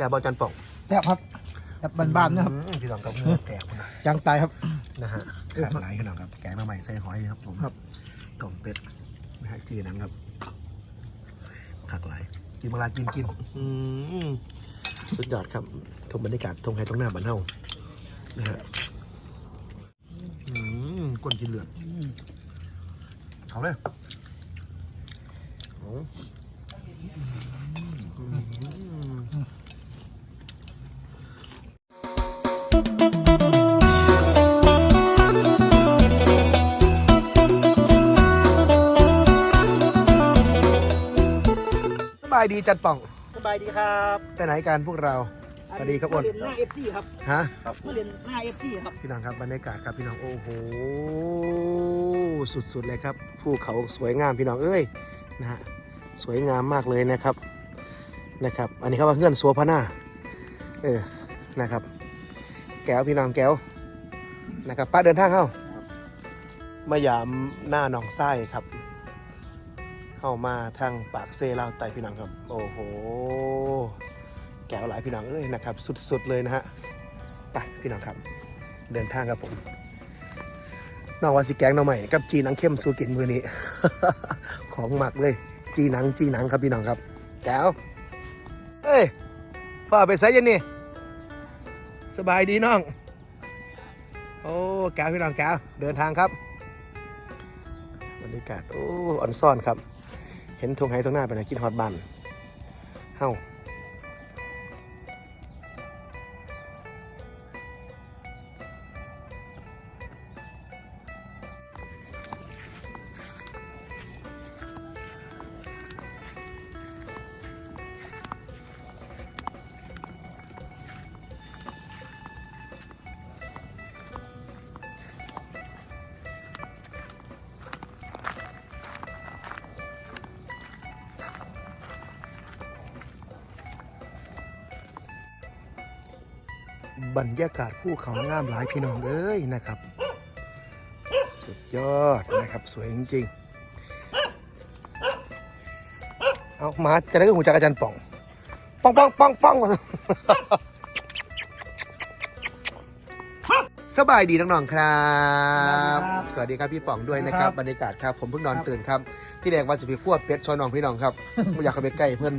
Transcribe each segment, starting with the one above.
ซ่บบอจันป่องแซ่บครับแบบบานๆนะครับอืมพี่น้องครับเนื้อแตกหมดนะยางตายครับ นะฮะขาดหลายพี่น้องครับแกงหน้ำใหม่ใส่หอยครับผมครับต้มเป็ดนะฮะจีนั้นครับขาดหลายกินเวลากินกินอืมสุดยอดครับทงบรรยากาศทงไทยทงหน้าบ้านเฮานะฮะอืมก้นกินเลือดเขาเลยโอ้อืมายดีจัดป่องสบายดีครับไปไหนกันพวกเราสวัสดีครับอ้นมาเรียนหน้าเอฟซีครับฮะมาเรียนหน้าเอฟซีครับพี่น้องครับบรรยากาศครับพี่น้องโอ้โหสุดๆเลยครับภูเขาสวยงามพี่น้องเอ้ยนะฮะสวยงามมากเลยนะครับนะครับ อันนี้เขาว่าเงื่อนสัวพะหน้าเออนะครับ แก้วพี่น้องแก้วนะครับป้าเดินทางเข้ามายามหน้าหนองไส้ครับ เข้ามาทางปากเซลาวไตพี่น้องครับ โอ้โห แก้วหลายพี่น้องเอ้ยนะครับ สุดๆเลยนะฮะ ไปพี่น้องครับ เดินทางครับผมนอกว่าสิแกงหน้องใหม่กับจีนังเข้มสู้กินมือนี้ ของหมักเลย จีหนังจีหนังครับพี่น้องครับ แก้วเอ้ยฝ่าไปไซยันนี่สบายดีน้อง โอ้แก้วพี่น้องแก้วเดินทางครับบรรยากาศโอ้อ่อนซ่อนครับ เห็นทงไห้ตรงหน้าไปนะคิดฮอดบ้านเฮ้า บรรยากาศภูเขางามหลายพี่น้องเอ้ยนะครับ สุดยอดนะครับสวยจริงๆเอามาจะได้ก็หูจากอาจารย์ป่องป้องป้องป้องป้องสบายดีน้องๆครับ สวัสดีครับพี่ป๋องด้วยนะครับบรรยากาศครับผมเพิ่งนอนตื่นครับ ที่แรกว่าสิพี่ขั้วเป็ดชอยน้องพี่น้องครับไม่อยากเข้าไปใกล้เพื่อน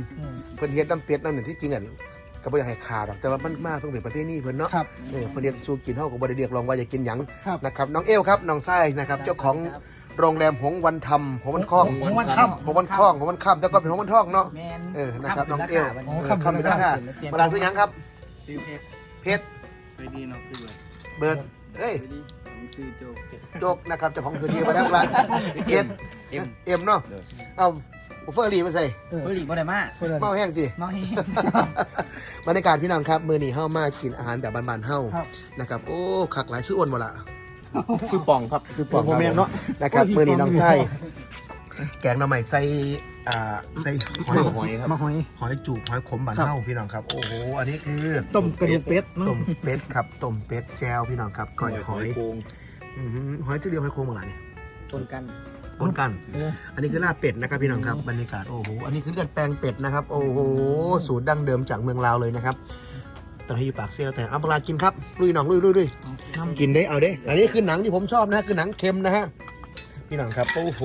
เพิ่นเฮ็ดน้ำเป็ดน้ำหนึ่งที่จริงอะ ก็บ่อยากให้ขาดหรอกแต่ว่ามันมาเพิ่งเป็นประเภทนี้เพิ่นเนาะครับ เออเพิ่นเฮ็ดสู่กินเฮาก็บ่ได้เรียกร้องว่าอยากกินหยังครับ นะครับน้องเอวครับน้องไส้นะครับเจ้าของโรงแรมหงวันธรรมหงวันคล้องหงวันค่ำ หงวันคล้องหงวันค่ำแต่ก็เป็นหงวันทองเนาะ แมนเออนะครับน้องเอวโอ้เออค่ำคำเป็นราคาเวลาซื้อหยังครับ ซื้อเพชรเพชรไปดีน้องซื้อเลยเบิร์ดเฮ้ย ไปดีน้องซื้อโจ๊กโจกนะครับเจ้าของพื้นที่มาแล้วละเพชรเอ็มเอ็มเนาะเอาบุฟเฟอร์ลีมาใส่เออเฮ้ยหลีบ่ได้มาเพื่อนเมาแห้งสิเมาให้ บรรยากาศพี่น้องครับมื้อนี้เฮามากินอาหารแบบบ้านๆเฮาครับ นะครับโอ้คักหลายซื้ออ้วนบ่ล่ะคือปองครับซื้อปองโมเมนต์เนาะนะครับโอ้ยมือนี้ปองน้องไส้แกงหน่อไม้ใส่อ่าใส่หอยหอยครับมาหอยหอยจูบหอยขมบานครับเท่าพี่น้องครับโอ้โหอันนี้คือต้มกระดูกเป็ดเนาะต้มเป็ดครับต้มเป็ดแจวพี่น้องครับก้อยหอยโคงอื้อหือหอยจะเรียวหอยโครงมาหลายนี่ปนกัน ปนกันเอออันนี้คือลาบเป็ดนะครับพี่น้องครับบรรยากาศโอ้โหอันนี้คือเลือดแปลงเป็ดนะครับโอ้โหสูตรดั้งเดิมจากเมืองลาวเลยนะครับตอนนี้อยู่ปากเสียแล้วแต่เอาเวลากินครับลุยน้องลุยลุยลุยน้ำกินได้เอาเด้อันนี้คือหนังที่ผมชอบนะคือหนังเค็มนะฮะพี่น้องครับโอ้โห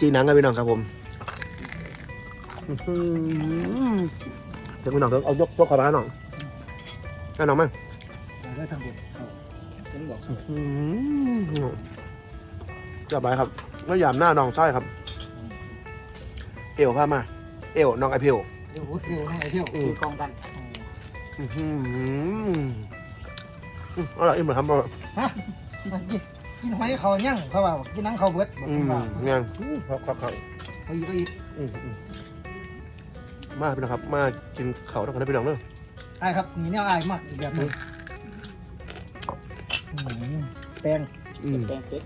จีหนังครับพี่น้องครับผมอื้อหือเดี๋ยวพี่น้องเดี๋ยวเอายกยกขอมาให้น้องให้น้องมั้งได้ทางเด็ดฉันบอกอื้อหือ จับไปครับแล้วยามหน้าน้องใช่ครับ เอวพามา เอวน้องไอเพียวเดี๋ยวเดี๋ยวให้ไอ้เที่ยวอืมคือกองกันอื้อหืออืมอร่อยอิ่มเลยครับอร่อยฮะกินกินหอยเขาย่างเขาว่ากินหนังเขาเบิดบอกอืมว่างานครับครับครับเขาอีกก็อีกอืมอืมมาพี่น้องครับ มากินเขาวด้วยกันนะพี่น้องเนอะไอ้ครับนี่แนวไอ้มากอีกแบบหนึงอืมแปลงอืม แกงเป็ด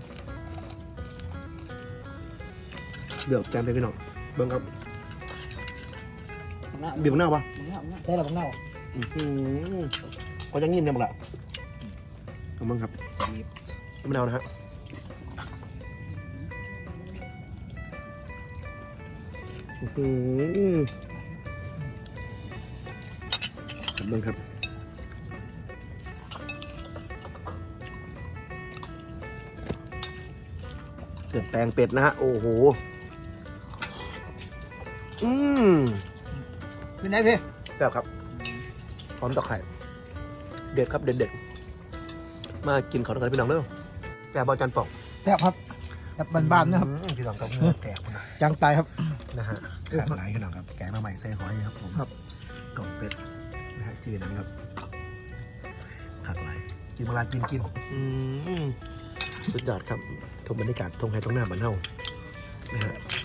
เดี๋ยวแจมไปพี่น้องเบิ้งครับหน้าบีบมะนาวปะหน้าหน้าใช่หรือเปล่าอือหือเขาจะงิ้มเนี่ยมั้งละเอามึงครับบีบมะนาวนะฮะอื้อหือเบิ่งครับเกือบแปลงเป็ดนะฮะ โอ้โห อืมเป็นไงพี่แบบครับพร้อมตะไคร่เด็ดครับเด็ดเด็ดมากินของกันพี่น้องเร็วแซ่บบอจันป่องแซ่บครับแบบบ้านๆนะครับอืมพี่น้องครับเนื้อแตกคนนะยางตายครับนะฮะขาดหลายพี่น้องครับแกงหน้ำใหม่ใส่หอยครับผมครับกล่องเป็ดนะฮะจีนนั้นครับขาดหลายกินเวลากินกินอืมสุดยอดครับทงบรรยากาศทงไฮทงหน้าบ้านเฮานะฮะอ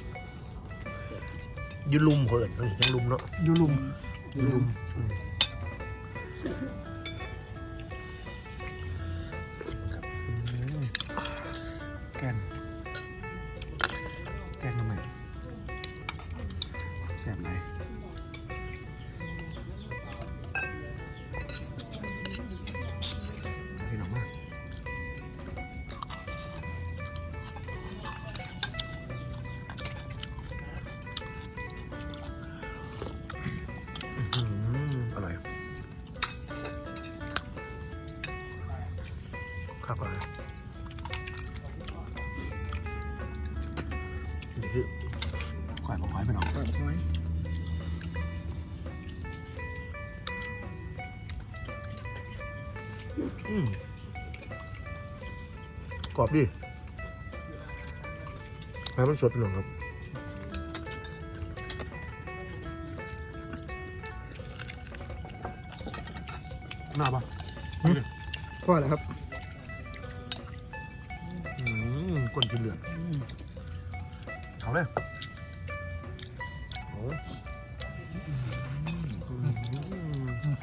ยูลุมเพิ่นต้องยังลุมเนาะอยู่ลุมลุม ครับนี่คือควายของควายพี่น้องปล่อยหอยอืมกรอบดิแม่มันสดพี่น้องครับหน้าปะก็อะไรครับ ก้นกินเลือดเอาเลยโอ้อืม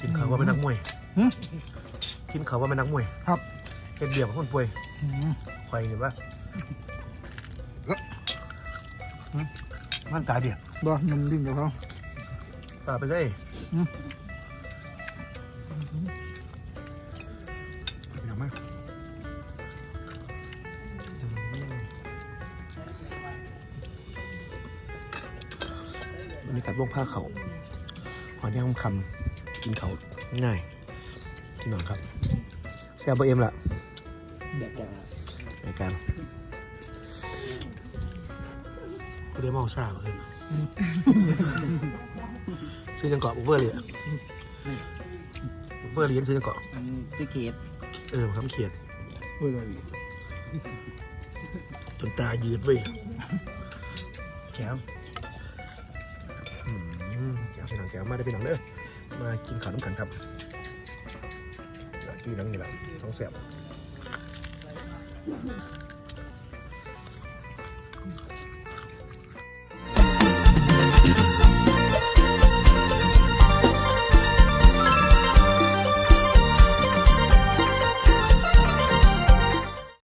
กินเขาวว่าเป็นนักมวยหึกินเขาวว่าเป็นนักมวยครับ เฮ็ดเบียบกับคนป่วยอืมควายเห็นปะหึมันตายเดียวบ่มันดิ้นกับเขาตายไปได้หึเวันนี้กัดวงผ้าเขาหอนย่างคำกินเขาง่ายกินหนอนครับแซ่บเบอร์เอ็มล่ะอยากจะรายการกูเรียกเมาซ่ามาขึ้นซื้อจังเกาะบุฟเฟอร์เลยอะบุฟเฟอร์เรียนซื้อจังเกาะอันจิเกตเออมาคำเขียดเฮ้ยจนตายืดเว้ยแก้วอืม แก้วพี่น้องแก้วมาได้พี่น้องเด้อมากินข้าวน้ำขันครับกินน้ำนี่แหละต้องแสบ